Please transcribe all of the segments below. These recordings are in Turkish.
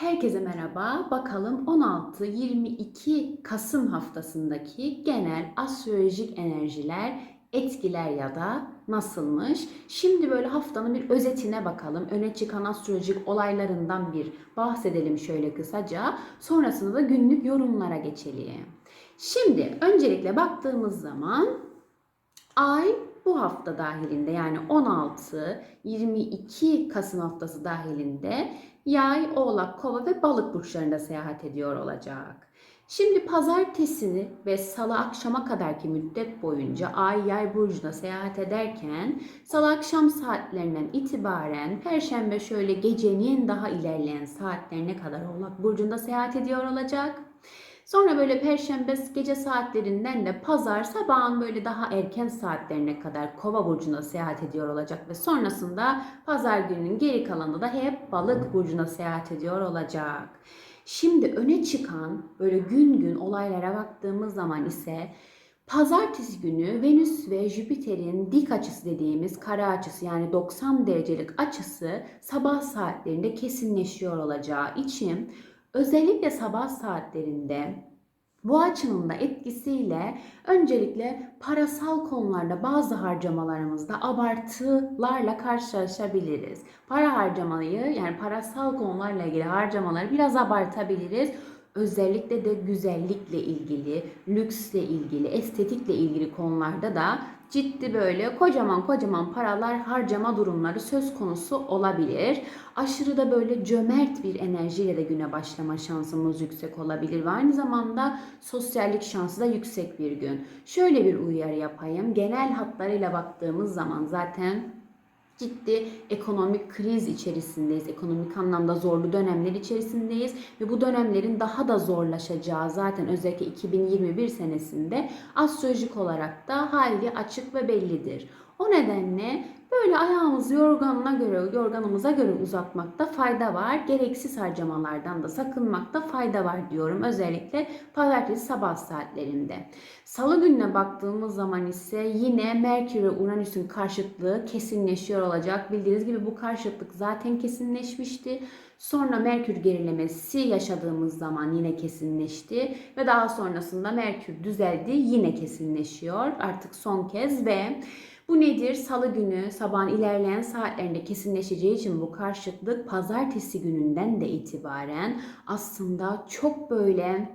Herkese merhaba. Bakalım 16-22 Kasım haftasındaki genel astrolojik enerjiler, etkiler ya da nasılmış? Şimdi böyle haftanın bir özetine bakalım. Öne çıkan astrolojik olaylarından bir bahsedelim şöyle kısaca. Sonrasında da günlük yorumlara geçelim. Şimdi öncelikle baktığımız zaman Ay bu hafta dahilinde yani 16-22 Kasım haftası dahilinde Yay, Oğlak, Kova ve Balık burçlarında seyahat ediyor olacak. Şimdi pazartesi ve salı akşama kadarki müddet boyunca Ay Yay burcuna seyahat ederken salı akşam saatlerinden itibaren perşembe şöyle gecenin daha ilerleyen saatlerine kadar Oğlak burcunda seyahat ediyor olacak. Sonra böyle perşembe gece saatlerinden de pazar sabahın böyle daha erken saatlerine kadar kova burcuna seyahat ediyor olacak ve sonrasında pazar gününün geri kalanında da hep balık burcuna seyahat ediyor olacak. Şimdi öne çıkan böyle gün gün olaylara baktığımız zaman ise Pazartesi günü Venüs ve Jüpiter'in dik açısı dediğimiz kare açısı yani 90 derecelik açısı sabah saatlerinde kesinleşiyor olacağı için özellikle sabah saatlerinde bu açının da etkisiyle öncelikle parasal konularda bazı harcamalarımızda abartılarla karşılaşabiliriz. Para harcamayı yani parasal konularla ilgili harcamaları biraz abartabiliriz. Özellikle de güzellikle ilgili, lüksle ilgili, estetikle ilgili konularda da ciddi böyle kocaman kocaman paralar harcama durumları söz konusu olabilir. Aşırı da böyle cömert bir enerjiyle de güne başlama şansımız yüksek olabilir ve aynı zamanda sosyallik şansı da yüksek bir gün. Şöyle bir uyarı yapayım. Genel hatlarıyla baktığımız zaman zaten ciddi ekonomik kriz içerisindeyiz. Ekonomik anlamda zorlu dönemler içerisindeyiz ve bu dönemlerin daha da zorlaşacağı zaten özellikle 2021 senesinde astrolojik olarak da hayli açık ve bellidir. O nedenle böyle ayağımızı yorganına göre, yorganımıza göre uzatmakta fayda var. Gereksiz harcamalardan da sakınmakta fayda var diyorum. Özellikle pazartesi sabah saatlerinde. Salı gününe baktığımız zaman ise yine Merkür ve Uranüs'ün karşıtlığı kesinleşiyor olacak. Bildiğiniz gibi bu karşıtlık zaten kesinleşmişti. Sonra Merkür gerilemesi yaşadığımız zaman yine kesinleşti ve daha sonrasında Merkür düzeldi yine kesinleşiyor artık son kez ve bu nedir? Salı günü sabahın ilerleyen saatlerinde kesinleşeceği için bu karşıtlık pazartesi gününden de itibaren aslında çok böyle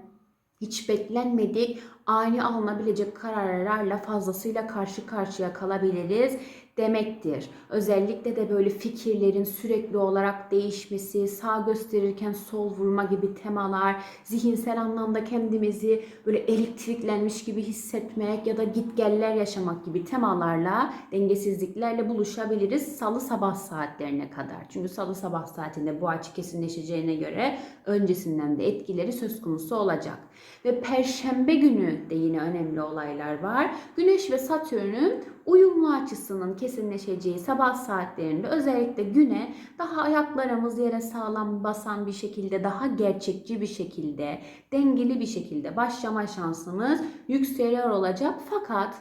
hiç beklenmedik ani alınabilecek kararlarla fazlasıyla karşı karşıya kalabiliriz demektir. Özellikle de böyle fikirlerin sürekli olarak değişmesi, sağ gösterirken sol vurma gibi temalar, zihinsel anlamda kendimizi böyle elektriklenmiş gibi hissetmek ya da gitgeller yaşamak gibi temalarla, dengesizliklerle buluşabiliriz salı sabah saatlerine kadar. Çünkü salı sabah saatinde bu açı kesinleşeceğine göre öncesinden de etkileri söz konusu olacak. Ve perşembe günü de yine önemli olaylar var. Güneş ve Satürn'ün uyumlu açısının kesinleşeceği sabah saatlerinde özellikle güne daha ayaklarımız yere sağlam basan bir şekilde, daha gerçekçi bir şekilde, dengeli bir şekilde başlama şansımız yükseliyor olacak. Fakat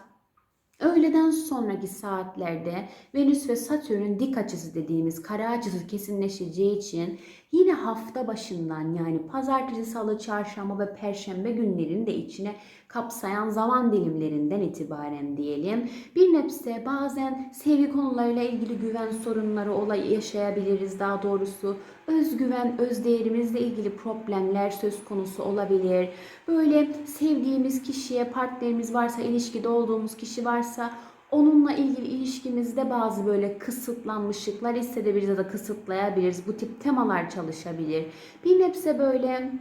Öğleden sonraki saatlerde Venüs ve Satürn'ün dik açısı dediğimiz kare açısı kesinleşeceği için yine hafta başından yani pazartesi, salı, çarşamba ve perşembe günlerini de içine kapsayan zaman dilimlerinden itibaren diyelim. Bir nebze bazen sevgi konularıyla ilgili güven sorunları olay yaşayabiliriz daha doğrusu. Özgüven, özdeğerimizle ilgili problemler söz konusu olabilir. Böyle sevdiğimiz kişiye, partnerimiz varsa, ilişkide olduğumuz kişi varsa onunla ilgili ilişkimizde bazı böyle kısıtlanmışlıklar hissedebiliriz ya da kısıtlayabiliriz. Bu tip temalar çalışabilir. Bir nebze böyle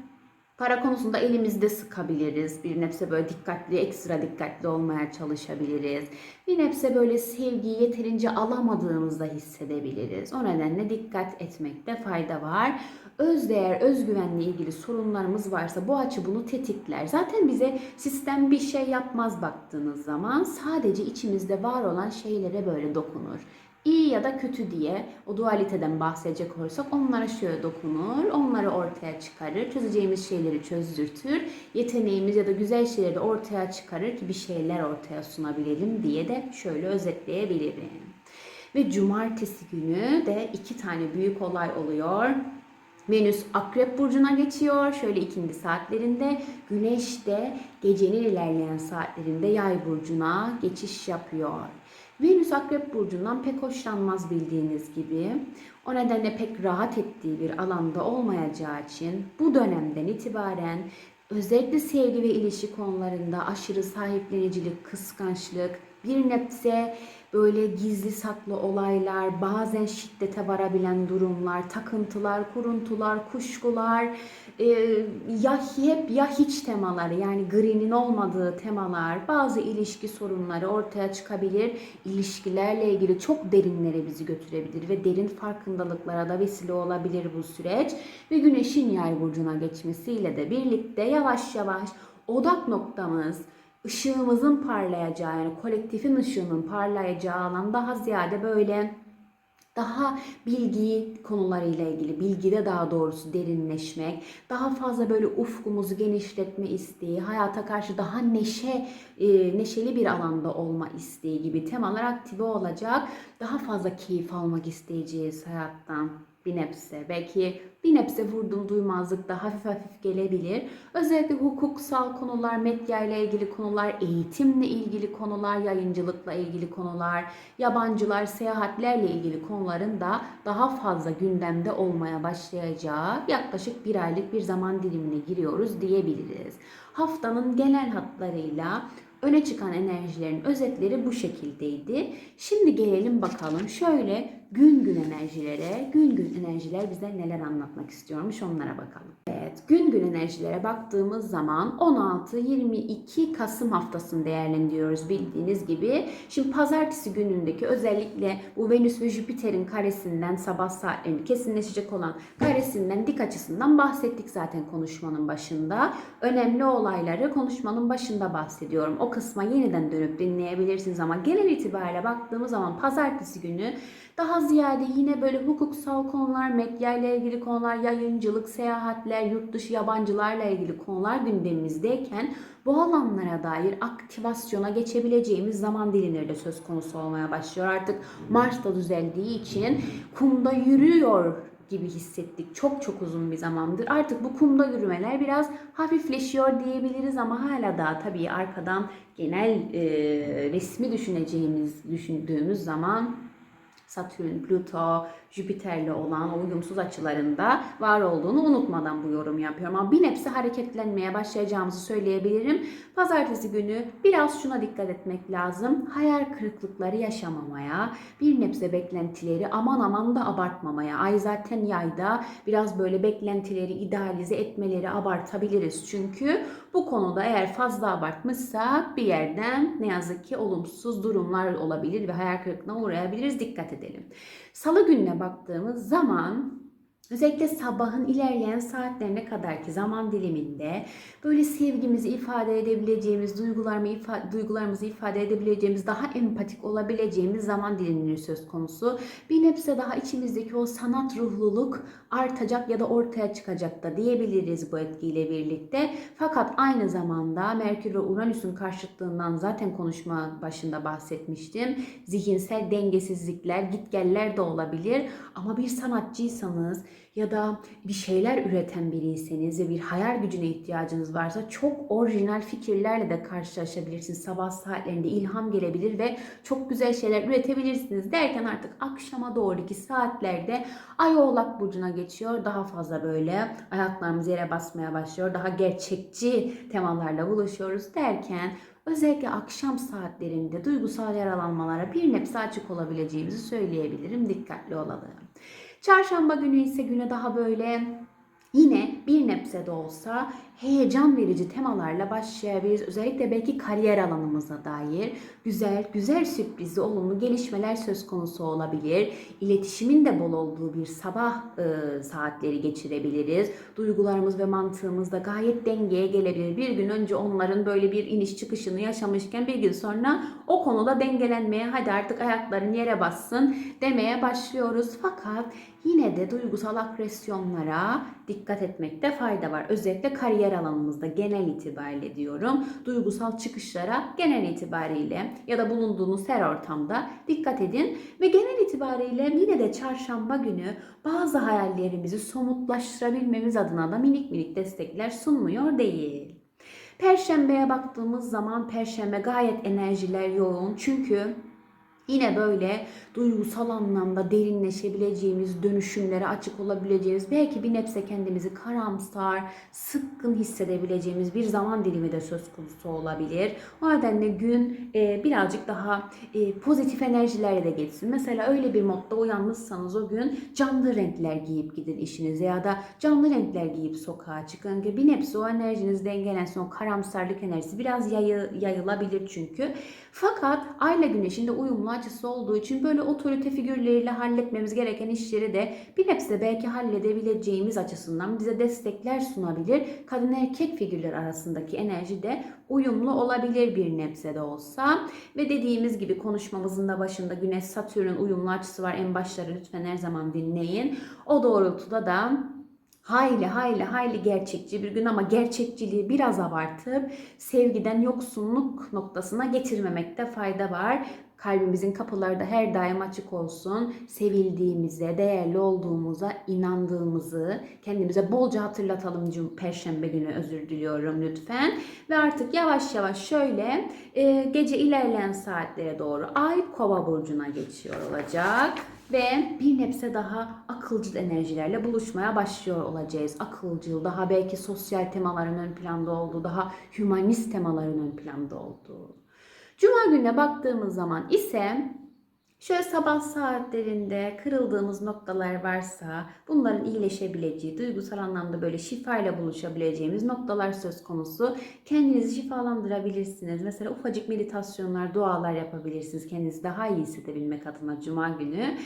Para konusunda elimizde sıkabiliriz. Bir nebze böyle dikkatli, ekstra dikkatli olmaya çalışabiliriz. Bir nebze böyle sevgiyi yeterince alamadığımızda hissedebiliriz. O nedenle dikkat etmekte fayda var. Özdeğer, özgüvenle ilgili sorunlarımız varsa bu açı bunu tetikler. Zaten bize sistem bir şey yapmaz baktığınız zaman sadece içimizde var olan şeylere böyle dokunur iyi ya da kötü diye o dualiteden bahsedecek olursak onlara şöyle dokunur, onları ortaya çıkarır, çözeceğimiz şeyleri çözdürtür, yeteneğimiz ya da güzel şeyleri de ortaya çıkarır ki bir şeyler ortaya sunabilelim diye de şöyle özetleyebilirim. Ve cumartesi günü de iki tane büyük olay oluyor. Venüs Akrep Burcu'na geçiyor. Şöyle ikindi saatlerinde. Güneş de gecenin ilerleyen saatlerinde Yay Burcu'na geçiş yapıyor. Venüs Akrep Burcu'ndan pek hoşlanmaz bildiğiniz gibi. O nedenle pek rahat ettiği bir alanda olmayacağı için bu dönemden itibaren özellikle sevgi ve ilişki konularında aşırı sahiplenicilik, kıskançlık, bir nebze böyle gizli saklı olaylar, bazen şiddete varabilen durumlar, takıntılar, kuruntular, kuşkular, e, ya hep ya hiç temaları yani green'in olmadığı temalar, bazı ilişki sorunları ortaya çıkabilir. İlişkilerle ilgili çok derinlere bizi götürebilir ve derin farkındalıklara da vesile olabilir bu süreç. Ve güneşin yay burcuna geçmesiyle de birlikte yavaş yavaş odak noktamız, ışığımızın parlayacağı yani kolektifin ışığının parlayacağı alan daha ziyade böyle daha bilgi konularıyla ilgili, bilgide daha doğrusu derinleşmek, daha fazla böyle ufkumuzu genişletme isteği, hayata karşı daha neşe, e, neşeli bir alanda olma isteği gibi temalar aktive olacak. Daha fazla keyif almak isteyeceğiz hayattan bir nebze. Belki bir nebze vurdum duymazlık da hafif hafif gelebilir. Özellikle hukuksal konular, medya ile ilgili konular, eğitimle ilgili konular, yayıncılıkla ilgili konular, yabancılar, seyahatlerle ilgili konuların da daha fazla gündemde olmaya başlayacağı yaklaşık bir aylık bir zaman dilimine giriyoruz diyebiliriz. Haftanın genel hatlarıyla öne çıkan enerjilerin özetleri bu şekildeydi. Şimdi gelelim bakalım şöyle gün gün enerjilere, gün gün enerjiler bize neler anlatmak istiyormuş onlara bakalım. Evet, gün gün enerjilere baktığımız zaman 16-22 Kasım haftasını değerlendiriyoruz bildiğiniz gibi. Şimdi pazartesi günündeki özellikle bu Venüs ve Jüpiter'in karesinden sabah saatlerinde kesinleşecek olan karesinden dik açısından bahsettik zaten konuşmanın başında. Önemli olayları konuşmanın başında bahsediyorum. O kısma yeniden dönüp dinleyebilirsiniz ama genel itibariyle baktığımız zaman pazartesi günü daha ziyade yine böyle hukuksal konular, medya ile ilgili konular, yayıncılık, seyahatler, yurt dışı yabancılarla ilgili konular gündemimizdeyken bu alanlara dair aktivasyona geçebileceğimiz zaman dilimleri de söz konusu olmaya başlıyor. Artık Mars da düzeldiği için kumda yürüyor gibi hissettik çok çok uzun bir zamandır. Artık bu kumda yürümeler biraz hafifleşiyor diyebiliriz ama hala da tabii arkadan genel e, resmi düşüneceğimiz düşündüğümüz zaman Satürn, Plüto, Jüpiter'le olan uyumsuz açılarında var olduğunu unutmadan bu yorum yapıyorum. Ama bir nebze hareketlenmeye başlayacağımızı söyleyebilirim. Pazartesi günü biraz şuna dikkat etmek lazım. Hayal kırıklıkları yaşamamaya, bir nebze beklentileri aman aman da abartmamaya. Ay zaten yayda biraz böyle beklentileri idealize etmeleri abartabiliriz. Çünkü bu konuda eğer fazla abartmışsak bir yerden ne yazık ki olumsuz durumlar olabilir ve hayal kırıklığına uğrayabiliriz. Dikkat edelim. Salı gününe baktığımız zaman Özellikle sabahın ilerleyen saatlerine kadarki zaman diliminde böyle sevgimizi ifade edebileceğimiz, duygularımı ifade, duygularımızı ifade edebileceğimiz, daha empatik olabileceğimiz zaman dilimleri söz konusu. Bir nebze daha içimizdeki o sanat ruhluluk artacak ya da ortaya çıkacak da diyebiliriz bu etkiyle birlikte. Fakat aynı zamanda Merkür ve Uranüs'ün karşıtlığından zaten konuşma başında bahsetmiştim. Zihinsel dengesizlikler, gitgeller de olabilir. Ama bir sanatçıysanız ya da bir şeyler üreten biriyseniz ve bir hayal gücüne ihtiyacınız varsa çok orijinal fikirlerle de karşılaşabilirsiniz. Sabah saatlerinde ilham gelebilir ve çok güzel şeyler üretebilirsiniz derken artık akşama doğruki saatlerde Ay Oğlak Burcu'na geçiyor. Daha fazla böyle ayaklarımız yere basmaya başlıyor. Daha gerçekçi temalarla buluşuyoruz derken özellikle akşam saatlerinde duygusal yaralanmalara bir nebze açık olabileceğimizi söyleyebilirim. Dikkatli olalım. Çarşamba günü ise güne daha böyle yine bir nebze de olsa heyecan verici temalarla başlayabiliriz. Özellikle belki kariyer alanımıza dair güzel, güzel sürprizli, olumlu gelişmeler söz konusu olabilir. İletişimin de bol olduğu bir sabah e, saatleri geçirebiliriz. Duygularımız ve mantığımız da gayet dengeye gelebilir. Bir gün önce onların böyle bir iniş çıkışını yaşamışken bir gün sonra o konuda dengelenmeye hadi artık ayakların yere bassın demeye başlıyoruz. Fakat yine de duygusal agresyonlara dikkat etmekte fayda var. Özellikle kariyer alanımızda genel itibariyle diyorum. Duygusal çıkışlara genel itibariyle ya da bulunduğunuz her ortamda dikkat edin. Ve genel itibariyle yine de çarşamba günü bazı hayallerimizi somutlaştırabilmemiz adına da minik minik destekler sunmuyor değil. Perşembeye baktığımız zaman perşembe gayet enerjiler yoğun. Çünkü Yine böyle duygusal anlamda derinleşebileceğimiz, dönüşümlere açık olabileceğimiz, belki bir nebze kendimizi karamsar, sıkkın hissedebileceğimiz bir zaman dilimi de söz konusu olabilir. O nedenle gün e, birazcık daha e, pozitif enerjilerle de geçsin. Mesela öyle bir modda uyanmışsanız o gün canlı renkler giyip gidin işinize ya da canlı renkler giyip sokağa çıkın ki bir nebze o enerjiniz dengelensin, o karamsarlık enerjisi biraz yayı, yayılabilir çünkü. Fakat ayla güneşin de uyumlu açısı olduğu için böyle otorite figürleriyle halletmemiz gereken işleri de bir nebze belki halledebileceğimiz açısından bize destekler sunabilir. Kadın erkek figürler arasındaki enerji de uyumlu olabilir bir nebze de olsa. Ve dediğimiz gibi konuşmamızın da başında Güneş Satürn uyumlu açısı var. En başları lütfen her zaman dinleyin. O doğrultuda da hayli hayli hayli gerçekçi bir gün ama gerçekçiliği biraz abartıp sevgiden yoksunluk noktasına getirmemekte fayda var. Kalbimizin kapıları da her daim açık olsun. Sevildiğimize, değerli olduğumuza inandığımızı kendimize bolca hatırlatalım cum Perşembe günü özür diliyorum lütfen. Ve artık yavaş yavaş şöyle e, gece ilerleyen saatlere doğru Ay Kova burcuna geçiyor olacak ve bir nebze daha akılcıl enerjilerle buluşmaya başlıyor olacağız. Akılcıl, daha belki sosyal temaların ön planda olduğu, daha hümanist temaların ön planda olduğu. Cuma gününe baktığımız zaman ise Şöyle sabah saatlerinde kırıldığımız noktalar varsa bunların iyileşebileceği, duygusal anlamda böyle şifayla buluşabileceğimiz noktalar söz konusu. Kendinizi şifalandırabilirsiniz. Mesela ufacık meditasyonlar, dualar yapabilirsiniz. Kendinizi daha iyi hissedebilmek adına cuma günü.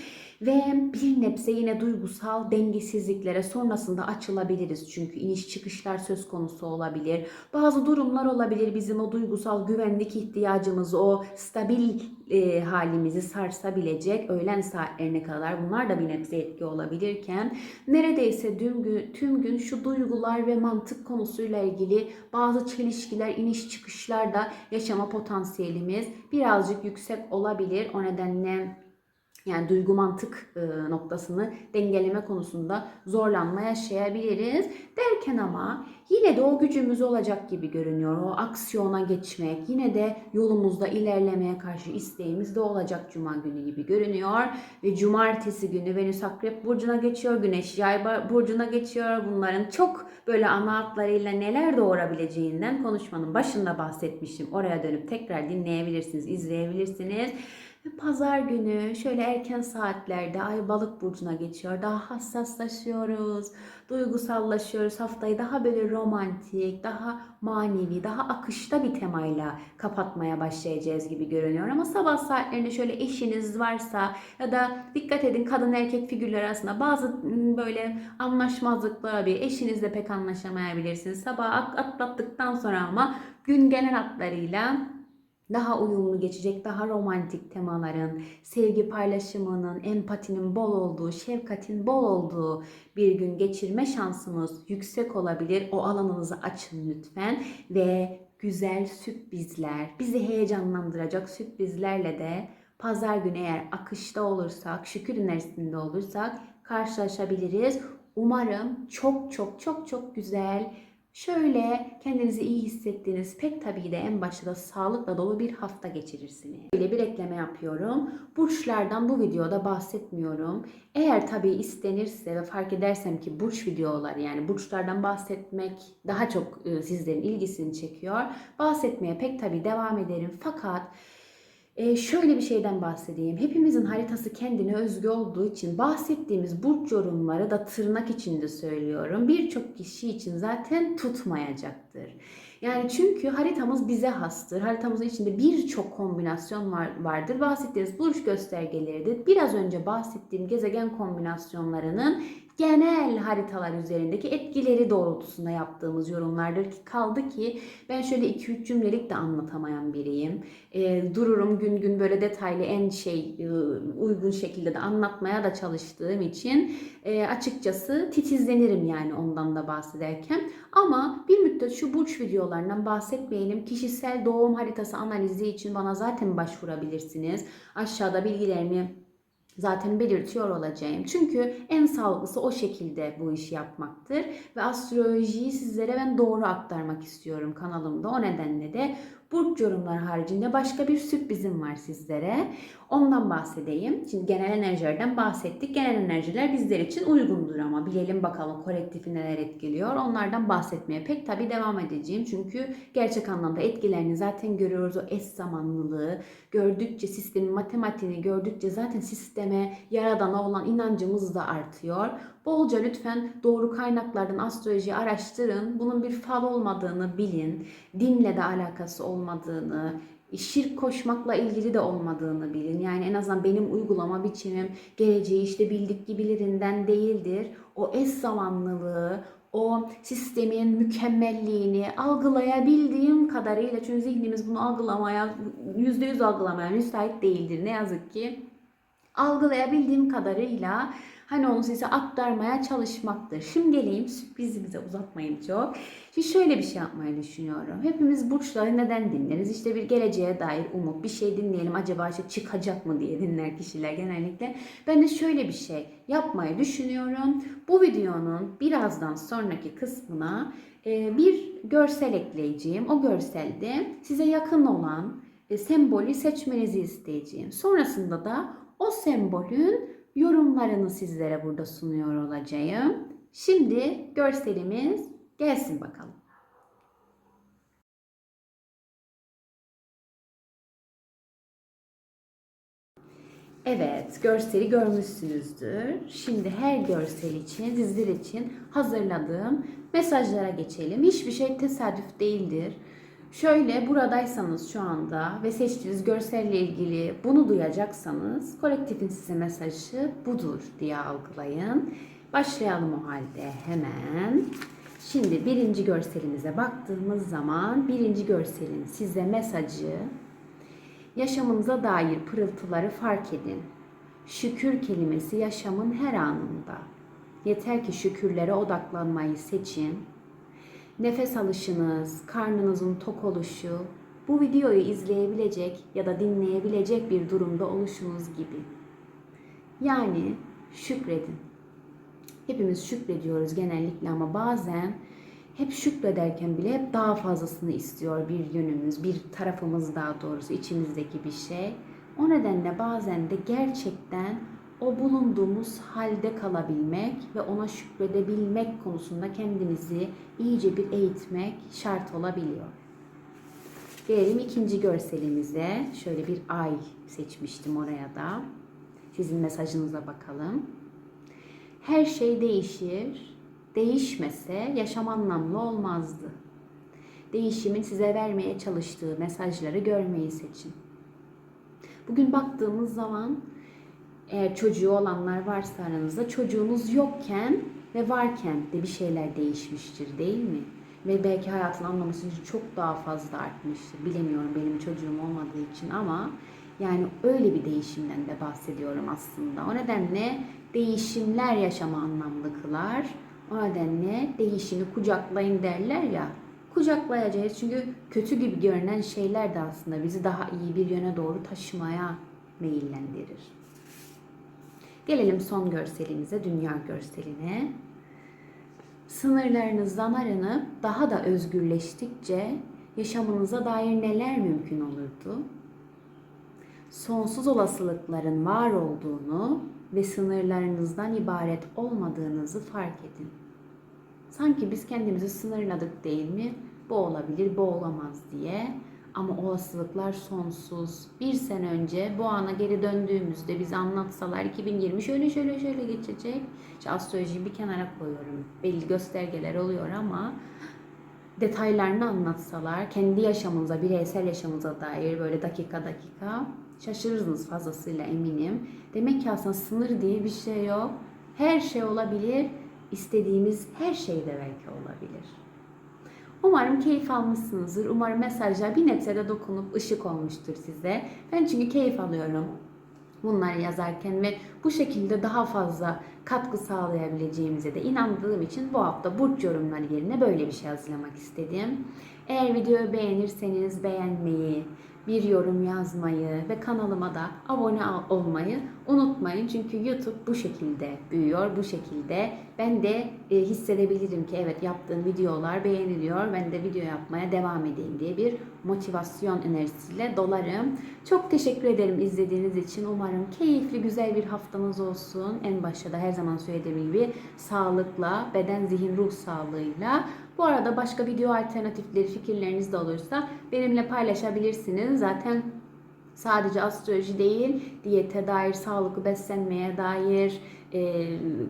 Ve bir nebze yine duygusal dengesizliklere sonrasında açılabiliriz. Çünkü iniş çıkışlar söz konusu olabilir. Bazı durumlar olabilir bizim o duygusal güvenlik ihtiyacımızı, o stabil e, halimizi sarsabilecek öğlen saatlerine kadar bunlar da bir nebze etki olabilirken neredeyse tüm gün, tüm gün şu duygular ve mantık konusuyla ilgili bazı çelişkiler, iniş çıkışlarda yaşama potansiyelimiz birazcık yüksek olabilir. O nedenle yani duygu mantık e, noktasını dengeleme konusunda zorlanma yaşayabiliriz. Derken ama yine de o gücümüz olacak gibi görünüyor. O aksiyona geçmek, yine de yolumuzda ilerlemeye karşı isteğimiz de olacak cuma günü gibi görünüyor. Ve cumartesi günü Venüs Akrep Burcu'na geçiyor, Güneş Yay Burcu'na geçiyor. Bunların çok böyle ana hatlarıyla neler doğurabileceğinden konuşmanın başında bahsetmiştim. Oraya dönüp tekrar dinleyebilirsiniz, izleyebilirsiniz. Pazar günü şöyle erken saatlerde Ay Balık burcuna geçiyor. Daha hassaslaşıyoruz, duygusallaşıyoruz. Haftayı daha böyle romantik, daha manevi, daha akışta bir temayla kapatmaya başlayacağız gibi görünüyor. Ama sabah saatlerinde şöyle eşiniz varsa ya da dikkat edin kadın erkek figürler arasında bazı böyle anlaşmazlıklar bir eşinizle pek anlaşamayabilirsiniz. Sabah atlattıktan sonra ama gün genel hatlarıyla daha uyumlu geçecek, daha romantik temaların, sevgi paylaşımının, empatinin bol olduğu, şefkatin bol olduğu bir gün geçirme şansımız yüksek olabilir. O alanınızı açın lütfen ve güzel sürprizler, bizi heyecanlandıracak sürprizlerle de pazar günü eğer akışta olursak, şükür enerjisinde olursak karşılaşabiliriz. Umarım çok çok çok çok güzel Şöyle kendinizi iyi hissettiğiniz pek tabii de en başta da sağlıkla dolu bir hafta geçirirsiniz. Böyle bir ekleme yapıyorum. Burçlardan bu videoda bahsetmiyorum. Eğer tabii istenirse ve fark edersem ki burç videoları yani burçlardan bahsetmek daha çok e, sizlerin ilgisini çekiyor. Bahsetmeye pek tabii devam ederim. Fakat ee, şöyle bir şeyden bahsedeyim. Hepimizin haritası kendine özgü olduğu için bahsettiğimiz burç yorumları da tırnak içinde söylüyorum. Birçok kişi için zaten tutmayacaktır. Yani çünkü haritamız bize hastır. Haritamızın içinde birçok kombinasyon var, vardır. Bahsettiğimiz burç göstergeleridir. Biraz önce bahsettiğim gezegen kombinasyonlarının genel haritalar üzerindeki etkileri doğrultusunda yaptığımız yorumlardır ki kaldı ki ben şöyle 2-3 cümlelik de anlatamayan biriyim. E, dururum gün gün böyle detaylı en şey e, uygun şekilde de anlatmaya da çalıştığım için e, açıkçası titizlenirim yani ondan da bahsederken. Ama bir müddet şu burç videolarından bahsetmeyelim. Kişisel doğum haritası analizi için bana zaten başvurabilirsiniz. Aşağıda bilgilerimi zaten belirtiyor olacağım. Çünkü en sağlıklısı o şekilde bu işi yapmaktır. Ve astrolojiyi sizlere ben doğru aktarmak istiyorum kanalımda. O nedenle de burç yorumlar haricinde başka bir sürprizim var sizlere. Ondan bahsedeyim. Şimdi genel enerjilerden bahsettik. Genel enerjiler bizler için uygundur ama bilelim bakalım kolektifi neler etkiliyor. Onlardan bahsetmeye pek tabi devam edeceğim. Çünkü gerçek anlamda etkilerini zaten görüyoruz. O eş zamanlılığı gördükçe sistemin matematiğini gördükçe zaten sisteme yaradana olan inancımız da artıyor. Bolca lütfen doğru kaynaklardan astrolojiyi araştırın. Bunun bir fal olmadığını bilin. Dinle de alakası olmadığını, şirk koşmakla ilgili de olmadığını bilin. Yani en azından benim uygulama biçimim geleceği işte bildik gibilerinden değildir. O eş zamanlılığı, o sistemin mükemmelliğini algılayabildiğim kadarıyla çünkü zihnimiz bunu algılamaya yüzde yüz algılamaya müsait değildir ne yazık ki. Algılayabildiğim kadarıyla Hani onu size aktarmaya çalışmaktır. Şimdi geleyim sürprizimize uzatmayayım çok. Şimdi şöyle bir şey yapmayı düşünüyorum. Hepimiz burçları neden dinleriz? İşte bir geleceğe dair umut, bir şey dinleyelim acaba işte çıkacak mı diye dinler kişiler genellikle. Ben de şöyle bir şey yapmayı düşünüyorum. Bu videonun birazdan sonraki kısmına e, bir görsel ekleyeceğim. O görselde size yakın olan e, sembolü seçmenizi isteyeceğim. Sonrasında da o sembolün yorumlarını sizlere burada sunuyor olacağım. Şimdi görselimiz gelsin bakalım. Evet, görseli görmüşsünüzdür. Şimdi her görsel için, sizler için hazırladığım mesajlara geçelim. Hiçbir şey tesadüf değildir. Şöyle buradaysanız şu anda ve seçtiğiniz görselle ilgili bunu duyacaksanız kolektifin size mesajı budur diye algılayın. Başlayalım o halde hemen. Şimdi birinci görselimize baktığımız zaman birinci görselin size mesajı yaşamınıza dair pırıltıları fark edin. Şükür kelimesi yaşamın her anında. Yeter ki şükürlere odaklanmayı seçin nefes alışınız, karnınızın tok oluşu, bu videoyu izleyebilecek ya da dinleyebilecek bir durumda oluşunuz gibi. Yani şükredin. Hepimiz şükrediyoruz genellikle ama bazen hep şükrederken bile hep daha fazlasını istiyor bir yönümüz, bir tarafımız daha doğrusu içimizdeki bir şey. O nedenle bazen de gerçekten o bulunduğumuz halde kalabilmek ve ona şükredebilmek konusunda kendimizi iyice bir eğitmek şart olabiliyor. Gelelim ikinci görselimize. Şöyle bir ay seçmiştim oraya da. Sizin mesajınıza bakalım. Her şey değişir. Değişmese yaşam anlamlı olmazdı. Değişimin size vermeye çalıştığı mesajları görmeyi seçin. Bugün baktığımız zaman eğer çocuğu olanlar varsa aranızda çocuğunuz yokken ve varken de bir şeyler değişmiştir değil mi? Ve belki hayatın anlaması için çok daha fazla artmıştır. Bilemiyorum benim çocuğum olmadığı için ama yani öyle bir değişimden de bahsediyorum aslında. O nedenle değişimler yaşama anlamlı kılar. O nedenle değişimi kucaklayın derler ya. Kucaklayacağız çünkü kötü gibi görünen şeyler de aslında bizi daha iyi bir yöne doğru taşımaya meyillendirir. Gelelim son görselimize, dünya görseline. Sınırlarınızdan arınıp daha da özgürleştikçe yaşamınıza dair neler mümkün olurdu? Sonsuz olasılıkların var olduğunu ve sınırlarınızdan ibaret olmadığınızı fark edin. Sanki biz kendimizi sınırladık değil mi? Bu olabilir, bu olamaz diye ama olasılıklar sonsuz. Bir sene önce bu ana geri döndüğümüzde bize anlatsalar 2020 şöyle şöyle şöyle geçecek. İşte astrolojiyi bir kenara koyuyorum. Belli göstergeler oluyor ama detaylarını anlatsalar kendi yaşamınıza, bireysel yaşamınıza dair böyle dakika dakika şaşırırsınız fazlasıyla eminim. Demek ki aslında sınır diye bir şey yok. Her şey olabilir. İstediğimiz her şey de belki olabilir. Umarım keyif almışsınızdır. Umarım mesajlar bir nebze de dokunup ışık olmuştur size. Ben çünkü keyif alıyorum bunları yazarken ve bu şekilde daha fazla katkı sağlayabileceğimize de inandığım için bu hafta burç yorumları yerine böyle bir şey hazırlamak istedim. Eğer videoyu beğenirseniz beğenmeyi, bir yorum yazmayı ve kanalıma da abone ol- olmayı unutmayın. Çünkü YouTube bu şekilde büyüyor, bu şekilde ben de e, hissedebilirim ki evet yaptığım videolar beğeniliyor. Ben de video yapmaya devam edeyim diye bir motivasyon enerjisiyle dolarım. Çok teşekkür ederim izlediğiniz için. Umarım keyifli, güzel bir haftanız olsun. En başta da her zaman söylediğim gibi sağlıkla, beden, zihin, ruh sağlığıyla. Bu arada başka video alternatifleri, fikirleriniz de olursa benimle paylaşabilirsiniz. Zaten sadece astroloji değil, diyete dair, sağlıklı beslenmeye dair, e,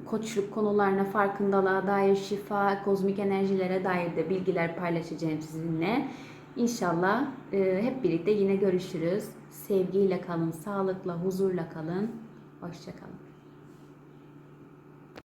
koçluk konularına, farkındalığa dair, şifa, kozmik enerjilere dair de bilgiler paylaşacağım sizinle. İnşallah e, hep birlikte yine görüşürüz. Sevgiyle kalın, sağlıkla, huzurla kalın. Hoşçakalın.